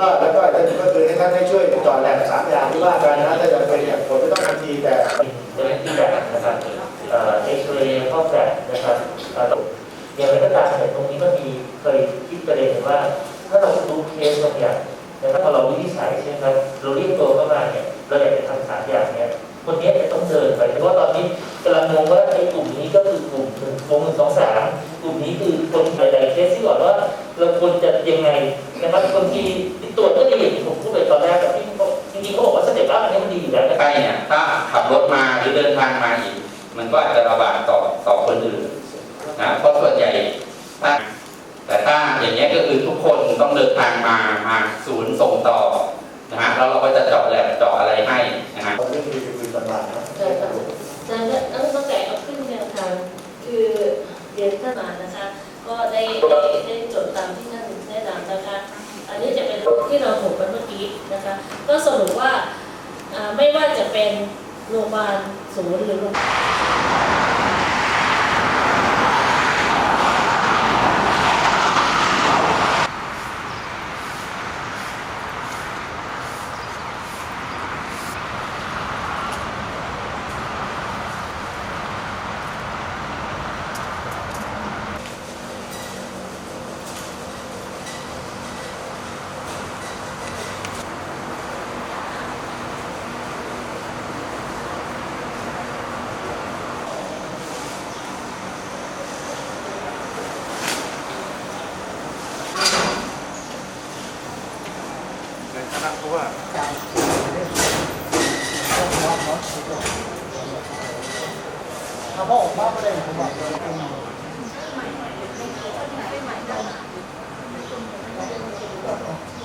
็แล้วก็ก็คือให้ท่านให้ช่วยต่อแหลกสามอย่างที่ว่ากันนะถ้าจะเป็นเนี่ยผมไม่ต้องทันทีแต่เป็นที่แบบนะครับเอ่อเอ็กซเรย์ข้อแบบนะครับเอ่ออย่างไรก็ตามเนี่ยตรงนี้ก็มีเคยคิดประเด็นว่า ถ้าเรารู้เคสบางอย่างนะครับพอเราวินิจฉัยใช่ไหมครับเราเรียกตัวเข้ามาเนี่ยเราอยากจะทำสามอย่างเนี่ยคนนี้จะต้องเดินไปเพราะว่าตอนนี้กำลังงงว่าไอ้กลุ่มนี้ก็คือกลุ่มหนึ่งกลุ่มหนึ่งสองสามกลุ่มนี้คือคนหลายๆเคสที่บอกว่าเราควรจะยังไงนะครับบางที ใกรับล้เนี่ยถ้าขับรถมาหรือเดินทางมาอีก มันก็อาจจะระบาดต่อต่อคนอื่นนะเพราะส่วนใหญ่ถ้าแต่ถ้าอย่างเงี้ยก็คือทุกคนต้องเดินทางมามาศูนย์ส่งต่อนะฮะแล้วเราก็จะเจาะแหลกเจาะอะไรให้นะฮะผมไม่มีคุยตำรานะใช่ครับอาจารย์แล้วตั้งแต่เอาขึ้นแนวทางคือเรียนท่านมานะคะ ก็ได้ได้ได้จดตามที่ท่านแนะนำนะคะ อันนี้จะเป็นที่เราถกกันเมื่อกี้นะคะ ก็สรุปว่า ไม่ว่าจะเป็นโรงพยาบาลศูนย์หรือโรง ถ้าพ่อออกมาไม่ได้ผมบอกเลย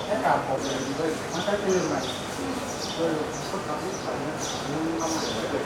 ให้กาวผมเลยมันใช้ปืนใหม่โดยคนขับรถไถเนี่ยมันทำใหม่ไม่เลย